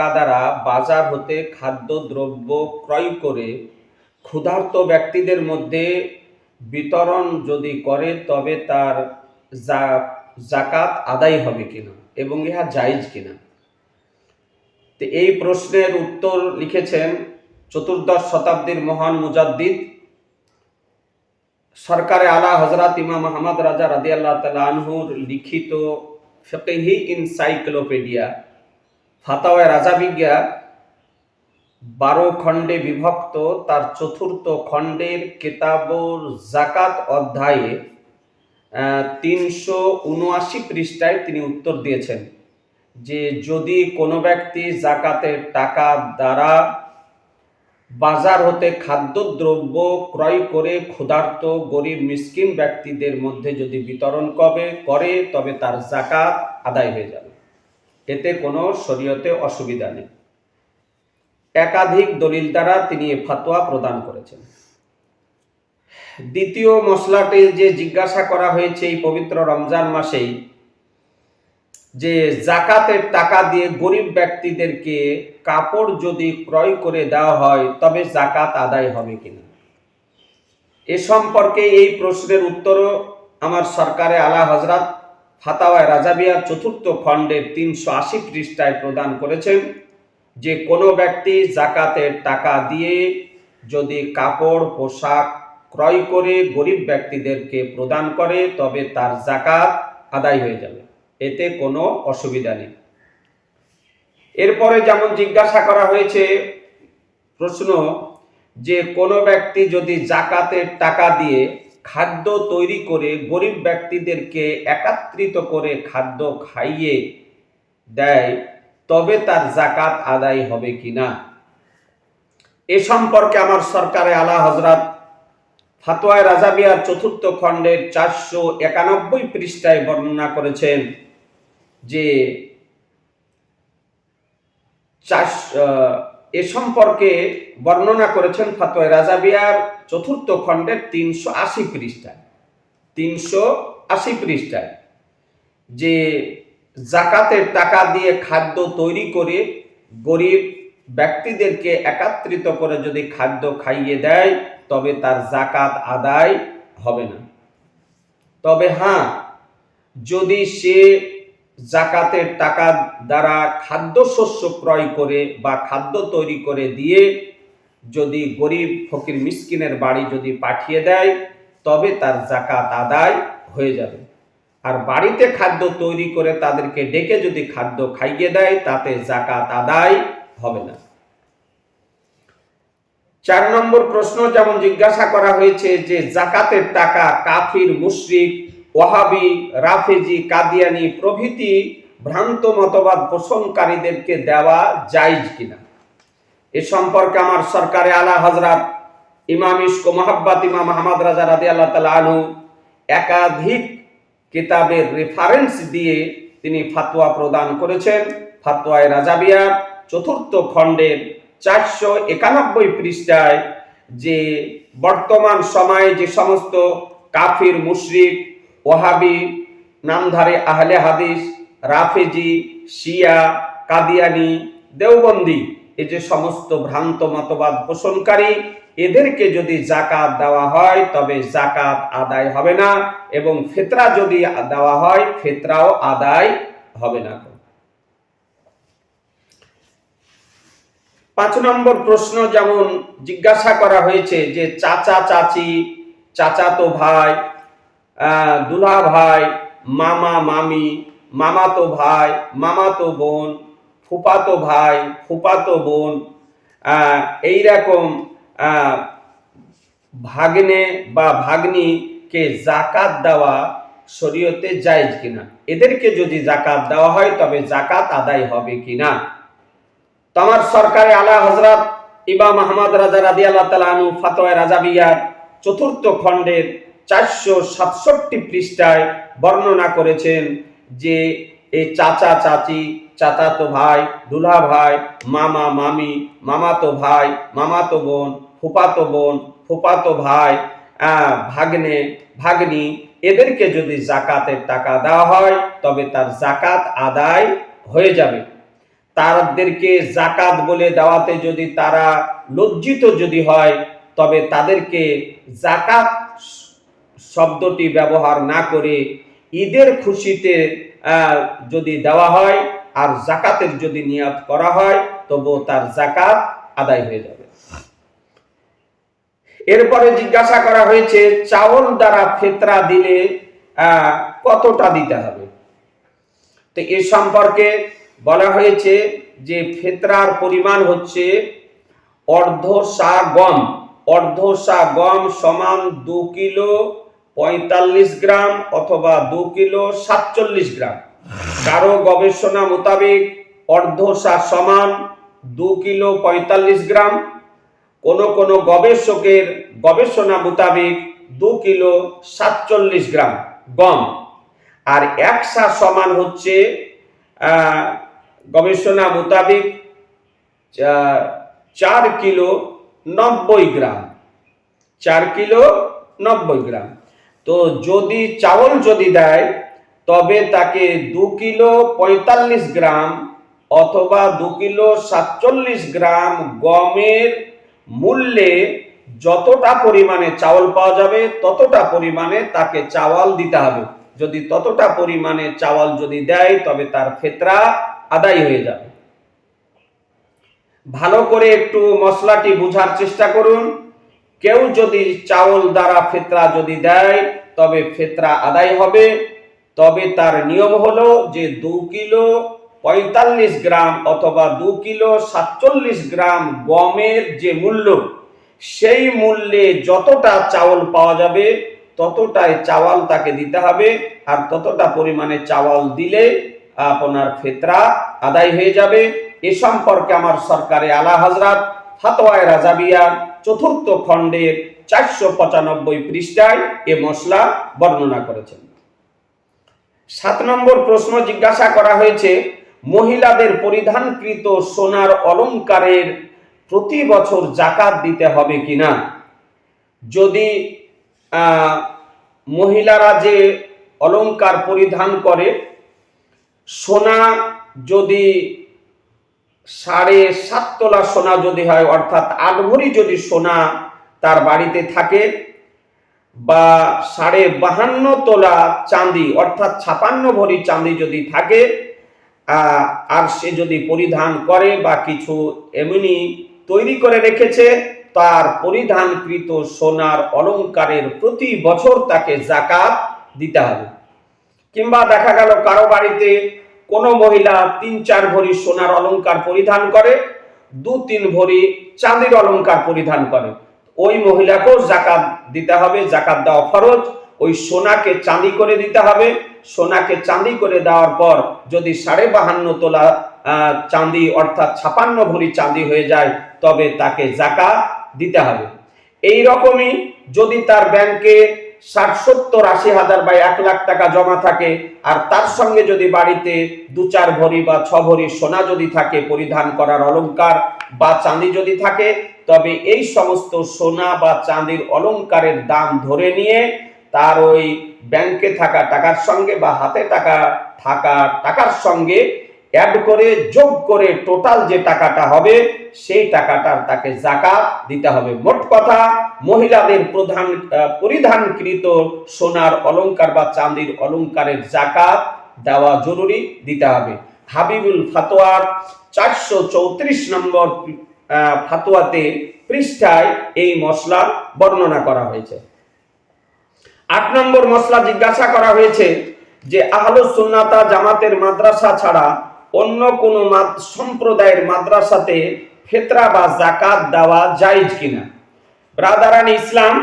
টাকা দ্বারা বাজার হতে খাদ্যদ্রব্য ক্রয় করে ক্ষুধার্ত ব্যক্তিদের মধ্যে বিতরণ যদি করে, তবে তার জাকাত আদায় হবে কিনা এবং ইহা জায়েজ কিনা? তো এই প্রশ্নের উত্তর লিখেছেন চতুর্দশ শতাব্দীর মহান মুজাদ্দিদ। সরকারে আলা হজরত ইমাম আহমদ রাজা রাদি আল্লাহ তালা আনহুর লিখিত ফেকেহি ইনসাইক্লোপিডিয়া ফাতাওয়া রাজা বিজ্ঞা বারো খণ্ডে বিভক্ত, তার চতুর্থ খণ্ডের কেতাবর জাকাত অধ্যায়ে তিনশো উনআশি পৃষ্ঠায় তিনি উত্তর দিয়েছেন যে, যদি কোনো ব্যক্তি জাকাতের টাকা দ্বারা বাজার হতে খাদ্যদ্রব্য ক্রয় করে ক্ষুধার্ত গরিব মিসকিন ব্যক্তিদের মধ্যে যদি বিতরণ কবে, করে, তবে তার জাকাত আদায় হয়ে যাবে। এতে কোনো শরীয়তে অসুবিধা নেই। একাধিক দলিল দ্বারা তিনি ফাতোয়া প্রদান করেছেন। দ্বিতীয় মশলাটি যে জিজ্ঞাসা করা হয়েছে এই পবিত্র রমজান মাসেই, যে জাকাতের টাকা দিয়ে গরিব ব্যক্তিদেরকে কাপড় যদি ক্রয় করে দেওয়া হয়, তবে জাকাত আদায় হবে কিনা? এ সম্পর্কে এই প্রশ্নের উত্তরও আমার সরকারে আলা হজরত ফাতাওয়ায় রাজাবিয়ার চতুর্থ খণ্ডের তিনশো আশি পৃষ্ঠায় প্রদান করেছেন, যে কোনো ব্যক্তি জাকাতের টাকা দিয়ে যদি কাপড়, পোশাক ক্রয় করে গরিব ব্যক্তিদেরকে প্রদান করে, তবে তার জাকাত আদায় হয়ে যাবে। এতে কোনো অসুবিধা নেই। এরপরে যেমন জিজ্ঞাসা করা হয়েছে, প্রশ্ন যে কোনো ব্যক্তি যদি জাকাতের টাকা দিয়ে খাদ্য তৈরি করে গরিব ব্যক্তিদেরকে একাত্রিত করে খাদ্য খাইয়ে দেয়, তবে তার জাকাত আদায় হবে কিনা? এ সম্পর্কে আমার সরকারে আলা হজরত ফাতোয়ায় রাজাবিয়ার চতুর্থ খণ্ডের চারশো একানব্বই পৃষ্ঠায় বর্ণনা করেছেন যে চাষ এ সম্পর্কে বর্ণনা করেছেন ফাতোয়ায় রাজাবিয়ার চতুর্থ খণ্ডের তিনশো আশি পৃষ্ঠায়, তিনশো আশি পৃষ্ঠায় যে জাকাতের টাকা দিয়ে খাদ্য তৈরি করে গরিব ব্যক্তিদেরকে একাত্রিত করে যদি খাদ্য খাইয়ে দেয়, তবে তার জাকাত আদায় হবে না। তবে হ্যাঁ যদি সে জাকাতের টাকা দ্বারা খাদ্যশস্য ক্রয় করে বা খাদ্য তৈরি করে দিয়ে যদি গরিব, ফকির, মিসকিনের বাড়ি যদি পাঠিয়ে দেয়, তবে তার জাকাত আদায় হয়ে যাবে। আর বাড়িতে খাদ্য তৈরি করে তাদেরকে ডেকে যদি খাদ্য খাইয়ে দেয়, তাতে জাকাত আদায় হবে না। চার নম্বর প্রশ্ন যেমন জিজ্ঞাসা করা হয়েছে যে জাকাতের টাকা কাফির, মুশরিক, ওয়াহাবি, রাফেজি, কাদিয়ানি প্রভৃতি ভ্রান্ত মতবাদ পোষণকারীদেরকে দেওয়া জায়েজ কিনা? এ সম্পর্কে আমার সরকারে আলা হজরত ইমাম ইস্ক মোহাব্বত ইমাম আহমদ রাজা রাদি আল্লাহ তালা আনহু একাধিক কিতাবের রেফারেন্স দিয়ে তিনি ফাতোয়া প্রদান করেছেন। ফাতোয়ায় রাজাবিয়ার চতুর্থ খণ্ডের চারশো একানব্বই পৃষ্ঠায় যে বর্তমান সময়ে যে সমস্ত কাফির, মুশরিক ওহাবি নামধারী আহলে হাদিস, রাফেজি, শিয়া, কাদিয়ানি, দেওবন্দি এই যে সমস্ত ভ্রান্ত মতবাদ পোষণকারী, এদেরকে যদি জাকাত দেওয়া হয়, তবে জাকাত আদায় হবে না এবং ফেতরা যদি দেওয়া হয়, ফেতরাও আদায় হবে না। পাঁচ নম্বর প্রশ্ন যেমন জিজ্ঞাসা করা হয়েছে যে চাচা চাচি, চাচাতো ভাই দুলা ভাই মামা মামি, মামাতো ভাই, মামাতো বোন ফুপাতো ভাই ফুপাতো বোন এইরকম ভাগ্নে বা ভাগ্নিকে জাকাত দেওয়া শরীয়তে জায়েজ কিনা? এদেরকে যদি জাকাত দেওয়া হয়, তবে জাকাত আদায় হবে কিনা? তোমার সরকারে আলা হজরত ইমাম আহমদ রাজা রাদি আল্লাহ তালু ফাতোয়া রাজাবিয়ার চতুর্থ খণ্ডের চারশো সাতষট্টি পৃষ্ঠায় বর্ণনা করেছেন যে এই চাচা চাচি চাচাতো ভাই, দুলা ভাই, মামা, মামি মামাতো ভাই মামাতো বোন ফুপাতো বোন ফুপাতো ভাই ভাগ্নে, ভাগ্নি, এদেরকে যদি জাকাতের টাকা দেওয়া হয়, তবে তার জাকাত আদায় হয়ে যাবে। তাদেরকে জাকাত বলে দেওয়াতে যদি তারা লজ্জিত যদি হয়, তবে তাদেরকে জাকাত শব্দটি ব্যবহার না করে ঈদের খুশিতে যদি দেওয়া হয় আর জাকাতের যদি নিয়াত করা হয় তবু তার জাকাত আদায় হয়ে যাবে। এরপরে জিজ্ঞাসা করা হয়েছে, চাউল দ্বারা ফেতরা দিলে কতটা দিতে হবে? তো এ সম্পর্কে বলা হয়েছে যে, ফেতরার পরিমাণ হচ্ছে অর্ধ সা গম। অর্ধ সা গম সমান দু কিলো পঁয়তাল্লিশ গ্রাম অথবা দু কিলো সাতচল্লিশ গ্রাম। কারও গবেষণা মোতাবেক অর্ধ সা সমান দু কিলো পঁয়তাল্লিশ গ্রাম। কোন কোন গবেষকের গবেষণা মোতাবেক দু কিলো সাতচল্লিশ গ্রাম গম। আর এক সা সমান হচ্ছে গবেষণা মোতাবেক চার কিলো নব্বই গ্রাম। চার কিলো নব্বই গ্রাম। তো যদি চাউল যদি দেয় তবে তাকে দু কিলো পঁয়তাল্লিশ গ্রাম অথবা দু কিলো সাতচল্লিশ গ্রাম গমের মূল্যে যতটা পরিমাণে চাউল পাওয়া যাবে, ততটা পরিমাণে তাকে চাওয়াল দিতে হবে। যদি ততটা পরিমাণে চাওয়াল যদি দেয়, তবে তার ফেতরা আদায় হয়ে যাবে। ভালো করে একটু মশলাটি বুঝার চেষ্টা করুন। কেউ যদি চাউল দ্বারা ফেতরা যদি দেয়, তবে ফেতরা আদায় হবে। তবে তার নিয়ম হলো যে দু কিলো পঁয়তাল্লিশ গ্রাম অথবা দু কিলো সাতচল্লিশ গ্রাম গমের যে মূল্য, সেই মূল্যে যতটা চাউল পাওয়া যাবে, ততটাই চাওয়াল তাকে দিতে হবে। আর ততটা পরিমাণে চাওয়াল দিলে আপনার ফেতরা আদায় হয়ে যাবে। এ সম্পর্কে আমার সরকারে আলা হাজরাত ফাতোয়ায় রাজাবিয়া চতুর্থ খণ্ডের চারশো পঁচানব্বই পৃষ্ঠায় এ মশলা বর্ণনা করেছেন। সাত নম্বর প্রশ্ন জিজ্ঞাসা করা হয়েছে, মহিলাদের পরিধানকৃত সোনার অলংকারের প্রতি বছর জাকাত দিতে হবে কিনা? যদি মহিলারা যে অলংকার পরিধান করে, সোনা যদি সাড়ে সাত তোলা সোনা যদি হয়, অর্থাৎ আট ভরি যদি সোনা তার বাড়িতে থাকে বা সাড়ে বাহান্ন তোলা চাঁদি, অর্থাৎ ছাপান্ন ভরি চাঁদি যদি থাকে আর সে যদি পরিধান করে বা কিছু এমনি তৈরি করে রেখেছে, তার পরিধানকৃত সোনার অলংকারের প্রতি বছর তাকে জাকাত দিতে হবে। কিংবা দেখা গেল কারও বাড়িতে কোনো মহিলা তিন চার ভরি সোনার অলংকার পরিধান করে, দু তিন ভরি চাঁদির অলঙ্কার পরিধান করে। ওই মহিলাকেও জাকাত দিতে হবে, জাকাত দেওয়া ফরজ। ওই সোনাকে চাঁদি করে দিতে হবে। সোনাকে চাঁদি করে দেওয়ার পর যদি সাড়ে বাহান্ন তোলা চাঁদি অর্থাৎ ছাপান্ন ভরি চাঁদি হয়ে যায়, তবে তাকে জাকাত দিতে হবে। এই রকমই যদি তার ব্যাংকে ষাট সত্তর আশি হাজার বা এক লাখ টাকা জমা থাকে। আর তার সঙ্গে যদি বাড়িতে দু চার ভরি বা ছ ভরি সোনা যদি থাকে পরিধান করার অলংকার বা চাঁদি যদি থাকে, তবে এই সমস্ত সোনা বা চাঁদির অলংকারের দাম ধরে নিয়ে তার ওই ব্যাংকে থাকা টাকার সঙ্গে বা হাতে টাকা থাকা টাকার সঙ্গে অ্যাড করে, যোগ করে টোটাল যে টাকাটা হবে, সেই টাকাটার তাকে জাকাত দিতে হবে। মোট কথা, মহিলাদের প্রধান পরিধানকৃত সোনার অলংকার বা চাঁদির অলংকারের জাকাত দেওয়া জরুরি, দিতে হবে। হাবিবুল ফাতোয়ার চারশো চৌত্রিশ নম্বর ফাতোয়াতে পৃষ্ঠায় এই মশলা বর্ণনা করা হয়েছে। আট নম্বর মশলা জিজ্ঞাসা করা হয়েছে যে, আহলুস সুন্নাতা জামাতের মাদ্রাসা ছাড়া অন্য কোন সম্প্রদায়ের মাদ্রাসাতে ফেতরা বা জাকাত দেওয়া জায়েজ কিনা? ব্রাদারান ইসলাম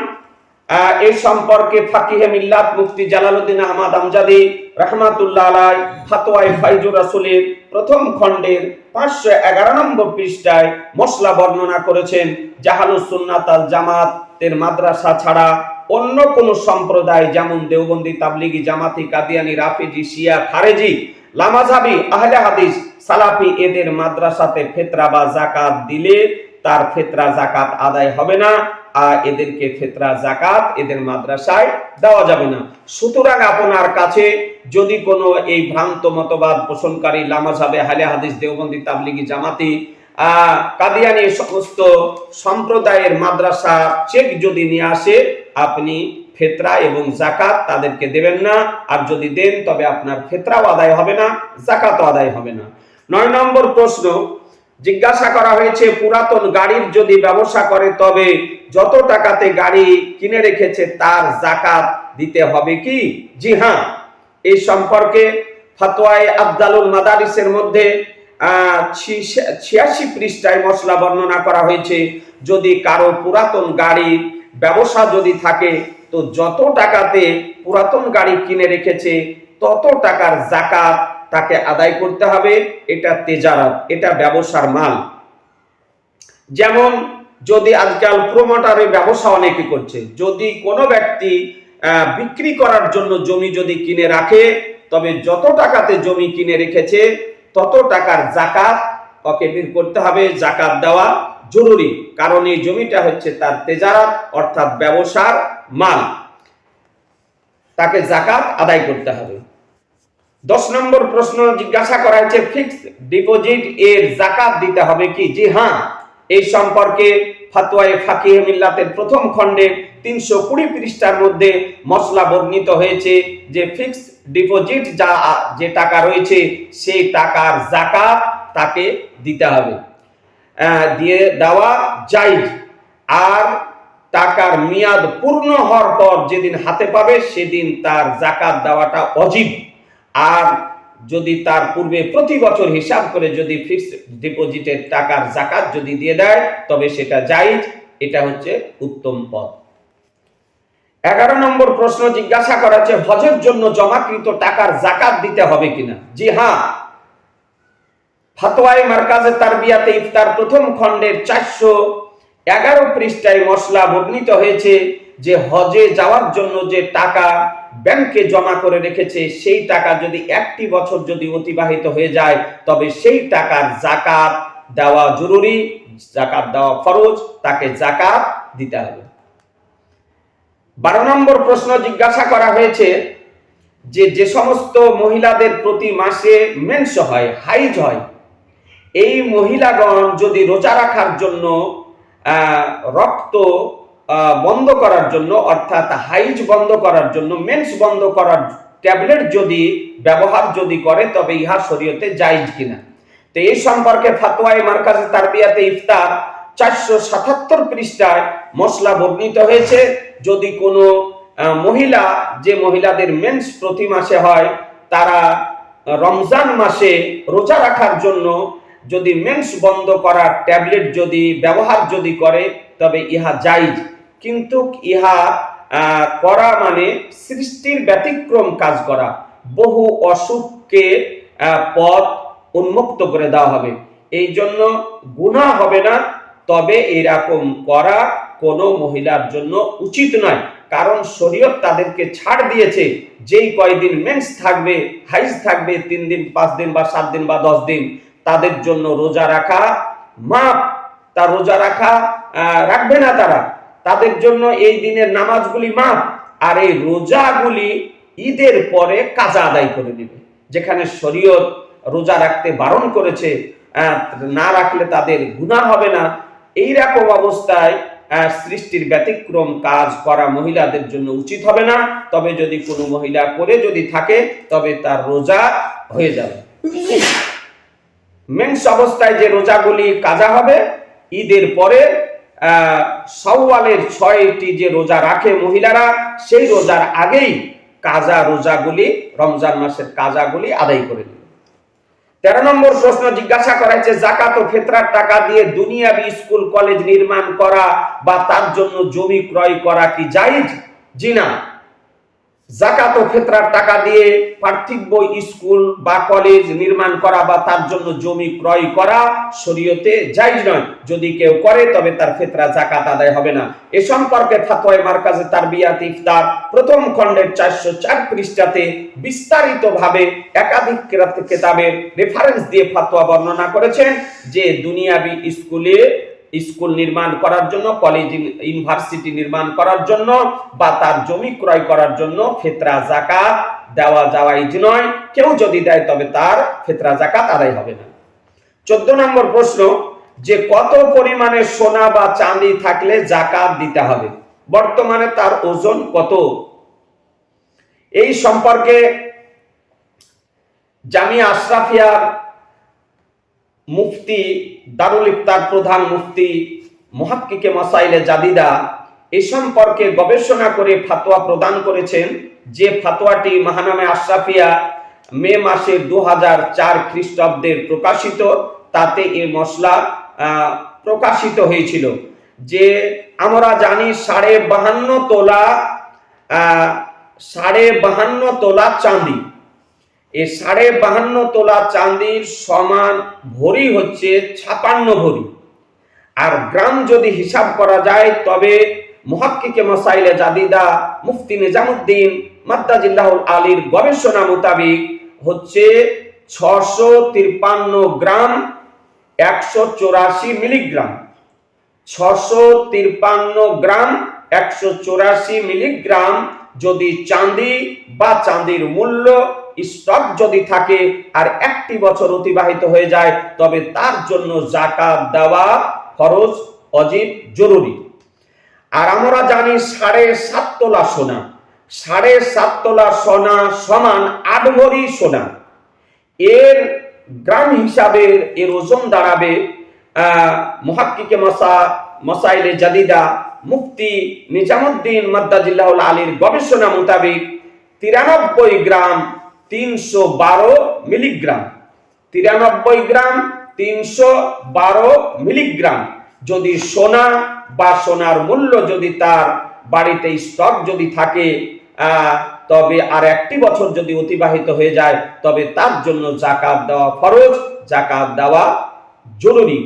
এ সম্পর্কে ফাকিহে মিল্লাত মুফতি জালালউদ্দিন আহমদ আমজাদি রহমাতুল্লাহ আলাই ফাতোয়ায়ে ফাইজুর রাসূলের প্রথম খণ্ডের পাঁচশো এগারো নম্বর পৃষ্ঠায় মশলা বর্ণনা করেছেন জাহালুস সুন্নাত আল জামাতের মাদ্রাসা ছাড়া অন্য কোন সম্প্রদায় যেমন দেওবন্দি, তাবলিগি, জামাতি, কাদিয়ানি, রাফিজি, শিয়া, খারেজি লামাজাবি আহলে হাদিস সালাফি এদের মাদ্রাসাতে ফেতরা বা জাকাত দিলে তার ফেতরা জাকাত আদায় হবে না, আর এদেরকে ফেতরা জাকাত এদের মাদ্রাসায় দেওয়া যাবে না। সুতরাং আপনার কাছে যদি কোনো এই ভ্রান্ত মতবাদ পোষণকারী লামাজাবে হালে হাদিস দেওবন্দি তাবলিগি জামাতি কাদিয়ানি সমস্ত সম্প্রদায়ের মাদ্রাসা চেক যদি নিয়ে আসে, আপনি ফেতরা এবং জাকাত তাদেরকে দেবেন না। আর যদি দেন, তবে আপনার ফেতরাও আদায় হবে না জাকাতও আদায় হবে না। নয় নম্বর প্রশ্ন, জিজ্ঞাসা করা হয়েছে, পুরাতন গাড়ির যদি ব্যবসা করে, তবে যত টাকাতে গাড়ি কিনে রেখেছে, তার জাকাত দিতে হবে কি? জি হ্যাঁ এই সম্পর্কে ফাতোয়ায় আবদালুল মাদারিসের মধ্যে ছিয়াশি পৃষ্ঠায় মশলা বর্ণনা করা হয়েছে, যদি কারও পুরাতন গাড়ি ব্যবসা যদি থাকে তো যত টাকাতে পুরাতন গাড়ি কিনে রেখেছে, তত টাকার জাকাত তাকে আদায় করতে হবে। এটা তেজারাত, এটা ব্যবসার মাল। যেমন যদি আজকাল প্রোমোটারে ব্যবসা অনেকে করছে, যদি কোনো ব্যক্তি বিক্রি করার জন্য জমি যদি কিনে রাখে, তবে যত টাকাতে জমি কিনে রেখেছে, তত টাকার জাকাত ওকে বের করতে হবে, জাকাত দেওয়া। জরুরি। কারণ এই জমিটা হচ্ছে তার তেজারাত, অর্থাৎ ব্যবসার মাল। তাকে জাকাত আদায় করতে হবে। দশ নম্বর প্রশ্ন জিজ্ঞাসা করা হয়েছে ফিক্সড ডিপোজিট এর জাকাত দিতে হবে কি? জি হ্যাঁ এই সম্পর্কে ফাতোয়ায়ে ফাকিহে মিল্লাতের প্রথম খণ্ডে তিনশো কুড়ি পৃষ্ঠার মধ্যে মশলা বর্ণিত হয়েছে যে ফিক্সড ডিপোজিট যা, যে টাকা রয়েছে, সেই টাকার জাকাত তাকে দিতে হবে। দিয়ে দেওয়া জায়েজ আর টাকার মেয়াদ পূর্ণ হওয়ার পর যেদিন হাতে পাবে, সেদিন তার জাকাত দেওয়াটা অজীব। আর যদি তার পূর্বে প্রতি বছর হিসাব করে যদি ফিক্সড ডিপোজিটের টাকার জাকাত যদি দিয়ে দেয়, তবে সেটা জায়েজ এটা হচ্ছে উত্তম পথ। এগারো নম্বর প্রশ্ন জিজ্ঞাসা করা হচ্ছে, হজের জন্য জমাকৃত টাকার জাকাত দিতে হবে কিনা? জি হ্যাঁ। ফাতোয়ায়ে মার্কাজে তারবিয়াতে ইফতার প্রথম খণ্ডের চারশো এগারো পৃষ্ঠায় মশলা বর্ণিত হয়েছে যে হজে যাওয়ার জন্য যে টাকা ব্যাংকে জমা করে রেখেছে, সেই টাকা যদি একটি বছর যদি অতিবাহিত হয়ে যায়, তবে সেই টাকার জাকাত দেওয়া জরুরি, জাকাত দেওয়া ফরজ, তাকে জাকাত দিতে হবে। বারো নম্বর প্রশ্ন জিজ্ঞাসা করা হয়েছে যে যে সমস্ত মহিলাদের প্রতি মাসে মেন্স হয়, হাইজ হয় এই মহিলাগণ যদি রোজা রাখার জন্য রক্ত বন্ধ করার জন্য, অর্থাৎ হাইজ বন্ধ করার জন্য, মেন্স বন্ধ করার ট্যাবলেট যদি ব্যবহার যদি করে, তবে ইহা শরীয়তে জায়েজ কিনা। তো এই সম্পর্কে ফাতোয়ায়ে মার্কাজে তারবিয়াতে ইফতার চারশো সাতাত্তর পৃষ্ঠায় মশলা বর্ণিত হয়েছে। যদি কোনো মহিলা, যে মহিলাদের মেন্স প্রতি মাসে হয়, তারা রমজান মাসে রোজা রাখার জন্য যদি মেন্স বন্ধ করার ট্যাবলেট যদি ব্যবহার যদি করে, তবে ইহা জাইজ কিন্তু ইহা করা মানে সৃষ্টির ব্যতিক্রম কাজ করা। বহু অসুখকে পথ উন্মুক্ত করে দেওয়া হবে। এই জন্য গুণা হবে না, তবে এরকম করা কোনো মহিলার জন্য উচিত নয়। কারণ শরীয়ত তাদেরকে ছাড় দিয়েছে, যেই কয়দিন মেন্স থাকবে, হাইজ থাকবে, তিন দিন, পাঁচ দিন বা সাত দিন বা দশ দিন। তাদের জন্য রোজা রাখা মাপ তা রোজা রাখা রাখবে না তারা। তাদের জন্য এই দিনের নামাজগুলি মাপ আর এই রোজাগুলি ঈদের পরে কাজা আদায় করে নেবে যেখানে শরীয়ত রোজা রাখতে বারণ করেছে না রাখলে তাদের গুনাহ হবে না। এই রকম অবস্থায় সৃষ্টির ব্যতিক্রম কাজ করা মহিলাদের জন্য উচিত হবে না। তবে যদি কোনো মহিলা করে যদি থাকে, তবে তার রোজা হয়ে যাবে। মেন্স অবস্থায় যে রোজাগুলি কাজা হবে ঈদের পরে আহ, শাওয়ালের ছয়টি যে রোজা রাখে মহিলারা সেই রোজার আগেই কাজা রোজাগুলি রমজান মাসের কাজাগুলি আদায় করে নেবে। তেরো নম্বর প্রশ্ন জিজ্ঞাসা করা হয়েছে জাকাত ও ফেতরার টাকা দিয়ে দুনিয়াবি স্কুল কলেজ নির্মাণ করা বা তার জন্য জমি ক্রয় করা কি জায়েজ? জি না। জাকাত ও ফেতরার টাকা দিয়ে পার্থিব স্কুল বা কলেজ নির্মাণ করা বা তার জন্য জমি ক্রয় করা শরীয়তে জায়েজ নয়। যদি কেউ করে, তবে তার ফেতরা, জাকাত আদায় হবে না। এ সম্পর্কে ফাতোয়ায়ে মার্কাজে তারবিয়াত ইফতার প্রথম খণ্ডের চারশো চার পৃষ্ঠাতে বিস্তারিতভাবে একাধিক কেতাবের রেফারেন্স দিয়ে ফাতোয়া বর্ণনা করেছেন যে দুনিয়াবি স্কুলে স্কুল নির্মাণ করার জন্য কলেজ ইউনিভার্সিটি নির্মাণ করার জন্য বা তার জমি ক্রয় করার জন্য ফেতরা জাকাত দেওয়া যাওয়াই নয়। কেউ যদি দেয়, তবে তার ফেতরা জাকাত আদায় হবে না। চোদ্দ নম্বর প্রশ্ন, যে কত পরিমাণে সোনা বা চাঁদি থাকলে জাকাত দিতে হবে? বর্তমানে তার ওজন কত? এই সম্পর্কে জামিয়া আশরাফিয়ার মুফতি দারুল ইফতার প্রধান মুফতি মহাক্কিকে মাসাইলে জাদিদা এ সম্পর্কে গবেষণা করে ফাতোয়া প্রদান করেছেন যে ফাতোয়াটি মাহানামে আশরাফিয়া মে মাসে দু হাজার চার খ্রিস্টাব্দের প্রকাশিত, তাতে এ মশলা প্রকাশিত হয়েছিল যে আমরা জানি সাড়ে বাহান্ন তোলা সাড়ে বাহান্ন তোলা চাঁদি। এই সাড়ে বাহান্ন তোলা চাঁদির সমান ভরি হচ্ছে ছাপান্ন ভরি। আর গ্রাম যদি হিসাব করা যায়, তবে মহাক্কিকে মসাইলে জাদিদা, মুফতি নিজামুদ্দিন, মাদ্দাজিল্লাহুল আলীর গবেষণা মোতাবেক হচ্ছে ছশো তিপ্পান্ন গ্রাম, একশো চৌরাশি মিলিগ্রাম। ছশো তিপ্পান্ন গ্রাম, একশো চৌরাশি মিলিগ্রাম যদি চাঁদি বা চাঁদির মূল্য স্টক যদি থাকে আর একটি বছর অতিবাহিত হয়ে যায়, তবে তার জন্য জাকাত দেওয়া খরচ অজীব জরুরি। আর আমরা জানি সাড়ে সাত তোলা সোনা। সাড়ে সাত তোলা সোনা সমান আট ভরি সোনা। এর গ্রাম হিসাবে এর ওজন দাঁড়াবে মহাক্কিকে মশা মসাইলে জাদিদা, মুফতি নিজামুদ্দিন মাদ্দাজিল্লাহুল আলীর গবেষণা মোতাবেক তিরানব্বই গ্রাম তিনশো বারো মিলিগ্রাম। তিরানব্বই গ্রাম তিনশো বারো মিলিগ্রাম। যদি সোনা বা সোনার মূল্য যদি তার বাড়িতে স্টক যদি থাকে তবে আর একটি বছর যদি অতিবাহিত হয়ে যায়, তবে তার জন্য জাকাত দেওয়া ফরজ, জাকাত দেওয়া জরুরি।